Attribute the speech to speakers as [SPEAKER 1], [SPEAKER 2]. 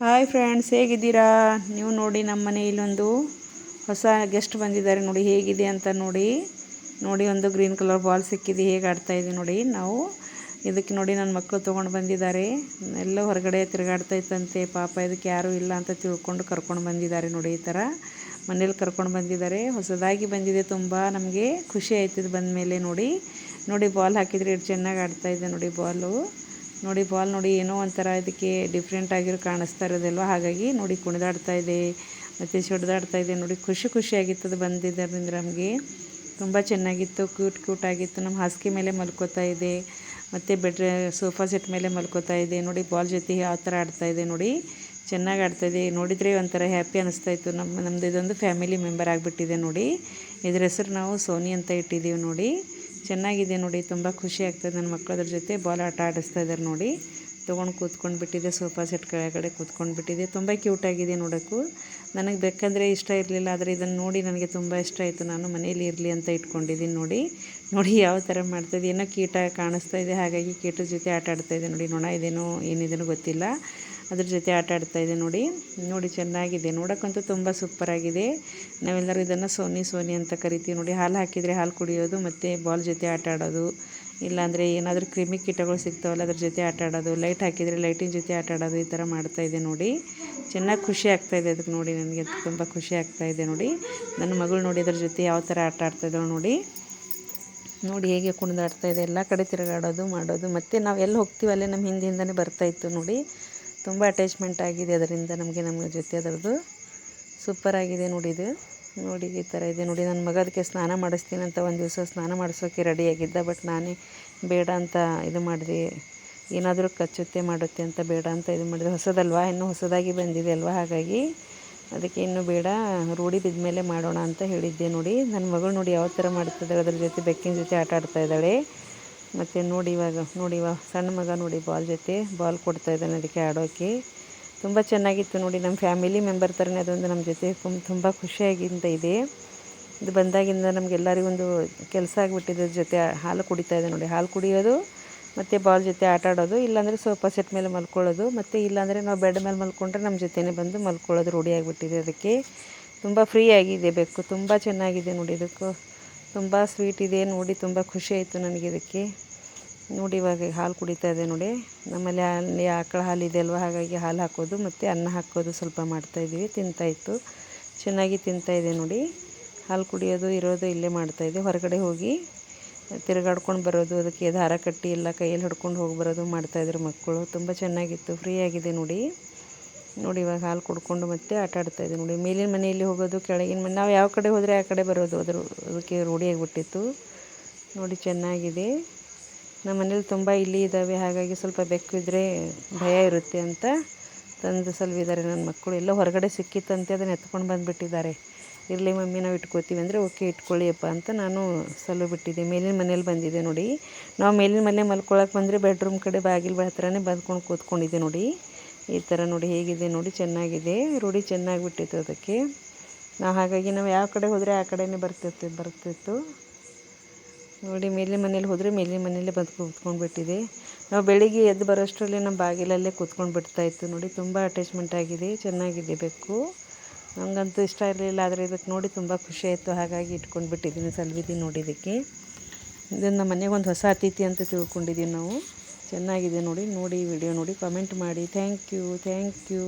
[SPEAKER 1] Hi friends ಹೇಗಿದ್ದೀರಾ? ನೀವು ನೋಡಿ ನಮ್ಮ ಮನೆಯಲ್ಲೊಂದು ಹೊಸ ಗೆಸ್ಟ್ ಬಂದಿದ್ದಾರೆ ನೋಡಿ, ಹೇಗಿದೆ ಅಂತ ನೋಡಿ. ನೋಡಿ ಒಂದು ಗ್ರೀನ್ ಕಲರ್ ಬಾಲ್ ಸಿಕ್ಕಿದೆ, ಹೇಗೆ ಆಡ್ತಾ ಇದ್ದೀವಿ ನೋಡಿ. ನಾವು ಇದಕ್ಕೆ ನೋಡಿ ನನ್ನ ಮಕ್ಕಳು ತೊಗೊಂಡು ಬಂದಿದ್ದಾರೆ. ಎಲ್ಲ ಹೊರಗಡೆ ತಿರುಗಾಡ್ತಾ ಇತ್ತಂತೆ ಪಾಪ ಇದಕ್ಕೆ ಯಾರೂ ಇಲ್ಲ ಅಂತ ತಿಳ್ಕೊಂಡು ಕರ್ಕೊಂಡು ಬಂದಿದ್ದಾರೆ ನೋಡಿ ಈ ಥರ. ಮನೇಲಿ ಕರ್ಕೊಂಡು ಬಂದಿದ್ದಾರೆ. ಹೊಸದಾಗಿ ಬಂದಿದೆ ತುಂಬ, ನಮಗೆ ಖುಷಿ ಆಯ್ತಿದ್ದು ಬಂದ ಮೇಲೆ ನೋಡಿ. ನೋಡಿ ಬಾಲ್ ಹಾಕಿದರೆ ಎಷ್ಟು ಚೆನ್ನಾಗಿ ಆಡ್ತಾ ನೋಡಿ ಬಾಲು ನೋಡಿ, ಬಾಲ್ ನೋಡಿ, ಏನೋ ಒಂಥರ ಇದಕ್ಕೆ ಡಿಫ್ರೆಂಟ್ ಆಗಿರೋ ಕಾಣಿಸ್ತಾ ಇರೋದಲ್ವ? ಹಾಗಾಗಿ ನೋಡಿ, ಕುಣಿದಾಡ್ತಾ ಇದೆ, ಮತ್ತು ಸಿಡ್ದಾಡ್ತಾ ಇದೆ. ನೋಡಿ, ಖುಷಿ ಖುಷಿಯಾಗಿತ್ತು ಅದು ಬಂದಿದ್ದರಿಂದ ನಮಗೆ. ತುಂಬ ಚೆನ್ನಾಗಿತ್ತು ಕ್ಯೂಟ್ ಕ್ಯೂಟ್ ಆಗಿತ್ತು. ನಮ್ಮ ಹಾಸಿಗೆ ಮೇಲೆ ಮಲ್ಕೋತಾ ಇದೆ, ಮತ್ತು ಬೆಡ್ ಸೋಫಾ ಸೆಟ್ ಮೇಲೆ ಮಲ್ಕೋತಾ ಇದೆ. ನೋಡಿ, ಬಾಲ್ ಜೊತೆ ಯಾವ ಥರ ಆಡ್ತಾ ಇದೆ ನೋಡಿ. ಚೆನ್ನಾಗಿ ಆಡ್ತಾಯಿದೆ ನೋಡಿದರೆ ಒಂಥರ ಹ್ಯಾಪಿ ಅನ್ನಿಸ್ತಾ ಇತ್ತು. ನಮ್ಮ ನಮ್ಮದು ಇದೊಂದು ಫ್ಯಾಮಿಲಿ ಮೆಂಬರ್ ಆಗಿಬಿಟ್ಟಿದೆ ನೋಡಿ. ಇದ್ರ ಹೆಸರು ನಾವು ಸೋನಿ ಅಂತ ಇಟ್ಟಿದ್ದೀವಿ ನೋಡಿ. ಚೆನ್ನಾಗಿದೆ ನೋಡಿ, ತುಂಬ ಖುಷಿ ಆಗ್ತದೆ ನನ್ನ ಮಕ್ಕಳದ್ರ ಜೊತೆ. ಬಾಲ್ ಆಟ ಆಡಿಸ್ತಾ ಇದ್ದಾರೆ ನೋಡಿ. ತೊಗೊಂಡು ಕೂತ್ಕೊಂಡು ಬಿಟ್ಟಿದೆ, ಸೋಫಾ ಸೆಟ್ ಕೆಳಗಡೆ ಕೂತ್ಕೊಂಡು ಬಿಟ್ಟಿದೆ. ತುಂಬ ಕ್ಯೂಟಾಗಿದೆ ನೋಡೋಕ್ಕೂ. ನನಗೆ ಬೇಕಂದರೆ ಇಷ್ಟ ಇರಲಿಲ್ಲ, ಆದರೆ ಇದನ್ನು ನೋಡಿ ನನಗೆ ತುಂಬ ಇಷ್ಟ ಆಯಿತು. ನಾನು ಮನೇಲಿ ಇರಲಿ ಅಂತ ಇಟ್ಕೊಂಡಿದ್ದೀನಿ ನೋಡಿ. ನೋಡಿ ಯಾವ ಥರ ಮಾಡ್ತಾಯಿದೆ ಏನೋ ಕೀಟ ಕಾಣಿಸ್ತಾ ಇದೆ, ಹಾಗಾಗಿ ಕೀಟದ ಜೊತೆ ಆಟ ಆಡ್ತಾಯಿದೆ ನೋಡಿ. ನೋಡ, ಇದೇನೋ, ಏನಿದೇನೋ ಗೊತ್ತಿಲ್ಲ. ಅದ್ರ ಜೊತೆ ಆಟ ಇದೆ ನೋಡಿ. ನೋಡಿ ಚೆನ್ನಾಗಿದೆ. ನೋಡೋಕ್ಕಂತೂ ತುಂಬ ಸೂಪರಾಗಿದೆ. ನಾವೆಲ್ಲರೂ ಇದನ್ನು ಸೋನಿ ಸೋನಿ ಅಂತ ಕರಿತೀವಿ ನೋಡಿ. ಹಾಲು ಹಾಕಿದರೆ ಹಾಲು ಕುಡಿಯೋದು ಮತ್ತು ಬಾಲ್ ಜೊತೆ ಆಟ ಆಡೋದು. ಇಲ್ಲಾಂದರೆ ಏನಾದರೂ ಕ್ರಿಮಿ ಕೀಟಗಳು ಸಿಗ್ತಾವಲ್ಲ ಅದ್ರ ಜೊತೆ ಆಟ ಆಡೋದು. ಲೈಟ್ ಹಾಕಿದರೆ ಲೈಟಿನ ಜೊತೆ ಆಟ ಆಡೋದು ಈ ಥರ ಮಾಡ್ತಾಯಿದೆ ನೋಡಿ. ಚೆನ್ನಾಗಿ ಖುಷಿ ಆಗ್ತಾಯಿದೆ ಅದಕ್ಕೆ ನೋಡಿ ನನಗೆ ತುಂಬ ಖುಷಿ ಆಗ್ತಾಯಿದೆ ನೋಡಿ. ನನ್ನ ಮಗಳು ನೋಡಿ ಅದ್ರ ಜೊತೆ ಯಾವ ಥರ ಆಟ ಆಡ್ತಾಯಿದ್ದಾವೆ ನೋಡಿ. ನೋಡಿ ಹೇಗೆ ಕುಣಿದಾಡ್ತಾಯಿದೆ ಎಲ್ಲ ಕಡೆ ತಿರುಗಾಡೋದು ಮಾಡೋದು. ಮತ್ತು ನಾವು ಎಲ್ಲಿ ಹೋಗ್ತೀವಿ ಅಲ್ಲೇ ನಮ್ಮ ಹಿಂದಿಂದನೇ ಬರ್ತಾಯಿತ್ತು ನೋಡಿ. ತುಂಬ ಅಟ್ಯಾಚ್ಮೆಂಟ್ ಆಗಿದೆ ಅದರಿಂದ ನಮಗೆ ನಮ್ಮ ಜೊತೆ ಅದರದ್ದು. ಸೂಪರಾಗಿದೆ ನೋಡಿ ಇದು. ನೋಡಿ ಈ ಥರ ಇದೆ ನೋಡಿ, ನನ್ನ ಮಗ ಅದಕ್ಕೆ ಸ್ನಾನ ಮಾಡಿಸ್ತೀನಿ ಅಂತ ಒಂದು ದಿವಸ ಸ್ನಾನ ಮಾಡಿಸೋಕೆ ರೆಡಿಯಾಗಿದ್ದ ಬಟ್ ನಾನೇ ಬೇಡ ಅಂತ ಇದು ಮಾಡಿದೆ. ಏನಾದರೂ ಕಚ್ಚುತ್ತೆ, ಮಾಡುತ್ತೆ ಅಂತ ಬೇಡ ಅಂತ ಇದು ಮಾಡಿದೆ. ಹೊಸದಲ್ವಾ? ಇನ್ನೂ ಹೊಸದಾಗಿ ಬಂದಿದೆ ಅಲ್ವಾ? ಹಾಗಾಗಿ ಅದಕ್ಕೆ ಇನ್ನೂ ಬೇಡ, ರೂಢಿ ಬಿದ್ದ ಮೇಲೆ ಮಾಡೋಣ ಅಂತ ಹೇಳಿದ್ದೆ ನೋಡಿ. ನನ್ನ ಮಗಳು ನೋಡಿ ಯಾವ ಥರ ಮಾಡ್ತಿದ್ದಾಳೆ, ಅದ್ರ ಜೊತೆ ಬೆಕ್ಕಿನ ಜೊತೆ ಆಟ ಆಡ್ತಾ ಇದ್ದಾಳೆ. ಮತ್ತು ನೋಡಿ ಇವಾಗ ನೋಡಿ ಇವಾಗ ಸಣ್ಣ ಮಗ ನೋಡಿ ಬಾಲ್ ಜೊತೆ, ಬಾಲ್ ಕೊಡ್ತಾ ಇದ್ದಾನೆ ಅದಕ್ಕೆ ಆಡೋಕ್ಕೆ ತುಂಬ ಚೆನ್ನಾಗಿತ್ತು ನೋಡಿ ನಮ್ಮ ಫ್ಯಾಮಿಲಿ ಮೆಂಬರ್ ಥರನೇ ಅದೊಂದು ನಮ್ಮ ಜೊತೆ ತುಂಬ ಖುಷಿಯಾಗಿಂತ ಇದೆ. ಇದು ಬಂದಾಗಿಂದ ನಮಗೆಲ್ಲರಿಗೊಂದು ಕೆಲಸ ಆಗಿಬಿಟ್ಟಿದೆ ಜೊತೆ ಹಾಲು ಕುಡಿತಾ ಇದೆ ನೋಡಿ. ಹಾಲು ಕುಡಿಯೋದು, ಮತ್ತು ಬಾಲ್ ಜೊತೆ ಆಟ ಆಡೋದು, ಇಲ್ಲಾಂದರೆ ಸೋಫಾ ಸೆಟ್ ಮೇಲೆ ಮಲ್ಕೊಳ್ಳೋದು, ಮತ್ತು ಇಲ್ಲಾಂದರೆ ನಾವು ಬೆಡ್ ಮೇಲೆ ಮಲ್ಕೊಂಡ್ರೆ ನಮ್ಮ ಜೊತೆನೇ ಬಂದು ಮಲ್ಕೊಳ್ಳೋದು ರೂಢಿಯಾಗಿಬಿಟ್ಟಿದೆ ಅದಕ್ಕೆ. ತುಂಬ ಫ್ರೀ ಆಗಿದೆ ಬೆಕ್ಕು, ತುಂಬ ಚೆನ್ನಾಗಿದೆ ನೋಡಿ ಇದಕ್ಕೂ. ತುಂಬ ಸ್ವೀಟ್ ಇದೆ, ನೋಡಿ ತುಂಬ ಖುಷಿ ಆಯಿತು ನನಗೆ ಇದಕ್ಕೆ. ನೋಡಿ ಇವಾಗ ಹಾಲು ಕುಡಿತಾ ಇದೆ ನೋಡಿ. ನಮ್ಮಲ್ಲಿ ಅಲ್ಲಿ ಆಕಳ ಹಾಲು ಇದೆ ಅಲ್ವ, ಹಾಗಾಗಿ ಹಾಲು ಹಾಕೋದು, ಮತ್ತು ಅನ್ನ ಹಾಕೋದು ಸ್ವಲ್ಪ ಮಾಡ್ತಾಯಿದ್ವಿ ತಿಂತಾಯಿತ್ತು ಚೆನ್ನಾಗಿ ತಿಂತಾಯಿದೆ ನೋಡಿ. ಹಾಲು ಕುಡಿಯೋದು, ಇರೋದು ಇಲ್ಲೇ ಮಾಡ್ತಾಯಿದ್ದೆ ಹೊರಗಡೆ ಹೋಗಿ ತಿರುಗಾಡ್ಕೊಂಡು ಬರೋದು, ಅದಕ್ಕೆ ದಾರ ಕಟ್ಟಿ ಎಲ್ಲ ಕೈಯಲ್ಲಿ ಹಿಡ್ಕೊಂಡು ಹೋಗಿ ಬರೋದು ಮಾಡ್ತಾಯಿದ್ರು ಮಕ್ಕಳು. ತುಂಬ ಚೆನ್ನಾಗಿತ್ತು ಫ್ರೀಯಾಗಿದೆ ನೋಡಿ. ನೋಡಿ, ಇವಾಗ ಹಾಲು ಕುಡ್ಕೊಂಡು ಮತ್ತೆ ಆಟ ಇದೆ ನೋಡಿ. ಮೇಲಿನ ಮನೆಯಲ್ಲಿ ಹೋಗೋದು, ಕೆಳಗಿನ ಮನೆ ನಾವು ಯಾವ ಕಡೆ ಹೋದರೆ ಆ ಕಡೆ ಬರೋದು, ಅದ್ರ ಅದಕ್ಕೆ ರೂಢಿಯಾಗಿಬಿಟ್ಟಿತ್ತು ನೋಡಿ, ಚೆನ್ನಾಗಿದೆ. ನಮ್ಮ ಮನೇಲಿ ತುಂಬ ಇಲ್ಲಿ ಇದ್ದಾವೆ ಹಾಗಾಗಿ ಸ್ವಲ್ಪ ಬೆಕ್ಕು ಇದ್ದರೆ ಭಯ ಇರುತ್ತೆ ಅಂತ ತಂದು ಸಲ್ವಿದ್ದಾರೆ ನನ್ನ ಮಕ್ಕಳು. ಎಲ್ಲ ಹೊರಗಡೆ ಸಿಕ್ಕಿತ್ತಂತೆ, ಅದನ್ನು ಎತ್ಕೊಂಡು ಬಂದುಬಿಟ್ಟಿದ್ದಾರೆ. ಇರಲಿ ಮಮ್ಮಿ, ನಾವು ಇಟ್ಕೋತೀವಿ ಅಂದರೆ ಓಕೆ, ಇಟ್ಕೊಳ್ಳಿಯಪ್ಪ ಅಂತ ನಾನು ಸಲ್ಲು ಬಿಟ್ಟಿದ್ದೆ. ಮೇಲಿನ ಮನೇಲಿ ಬಂದಿದ್ದೆ ನೋಡಿ. ನಾವು ಮೇಲಿನ ಮನೆ ಮಲ್ಕೊಳಕ್ಕೆ ಬಂದರೆ ಬೆಡ್ರೂಮ್ ಕಡೆ ಬಾಗಿಲು ಹತ್ರನೇ ಬಂದ್ಕೊಂಡು ಕೂತ್ಕೊಂಡಿದ್ದೆ ನೋಡಿ. ಈ ಥರ ನೋಡಿ ಹೇಗಿದೆ, ನೋಡಿ ಚೆನ್ನಾಗಿದೆ. ರೂಢಿ ಚೆನ್ನಾಗಿ ಬಿಟ್ಟಿತ್ತು ಅದಕ್ಕೆ. ನಾವು ಹಾಗಾಗಿ ನಾವು ಯಾವ ಕಡೆ ಹೋದರೆ ಆ ಕಡೆನೇ ಬರ್ತಿತ್ತು ಬರ್ತಿತ್ತು. ನೋಡಿ ಮೇಲೆ ಮನೇಲಿ ಹೋದರೆ ಮೇಲೆ ಮನೆಯಲ್ಲೇ ಬಂದು ಕೂತ್ಕೊಂಡು ಬಿಟ್ಟಿದೆ ನಾವು ಬೆಳಿಗ್ಗೆ ಎದ್ದು ಬರೋಷ್ಟರಲ್ಲಿ ನಮ್ಮ ಬಾಗಿಲಲ್ಲೇ ಕೂತ್ಕೊಂಡು ಬಿಡ್ತಾಯಿತ್ತು ನೋಡಿ. ತುಂಬ ಅಟ್ಯಾಚ್ಮೆಂಟ್ ಆಗಿದೆ, ಚೆನ್ನಾಗಿದೆ ಬೆಕ್ಕು. ನನಗಂತೂ ಇಷ್ಟ ಇರಲಿಲ್ಲ, ಆದರೆ ಇದಕ್ಕೆ ನೋಡಿ ತುಂಬ ಖುಷಿ ಆಯಿತು. ಹಾಗಾಗಿ ಇಟ್ಕೊಂಡು ಬಿಟ್ಟಿದ್ದೀನಿ ಸಲ್ವಿದ್ದೀನಿ ನೋಡಿದ್ದಕ್ಕೆ ಇದನ್ನು ನಮ್ಮ ಮನೆಗೆ ಒಂದು ಹೊಸ ಅತಿಥಿ ಅಂತ ತಿಳ್ಕೊಂಡಿದ್ದೀವಿ ನಾವು. ಚೆನ್ನಾಗಿದೆ ನೋಡಿ ನೋಡಿ ವಿಡಿಯೋ ನೋಡಿ ಕಮೆಂಟ್ ಮಾಡಿ. Thank you thank you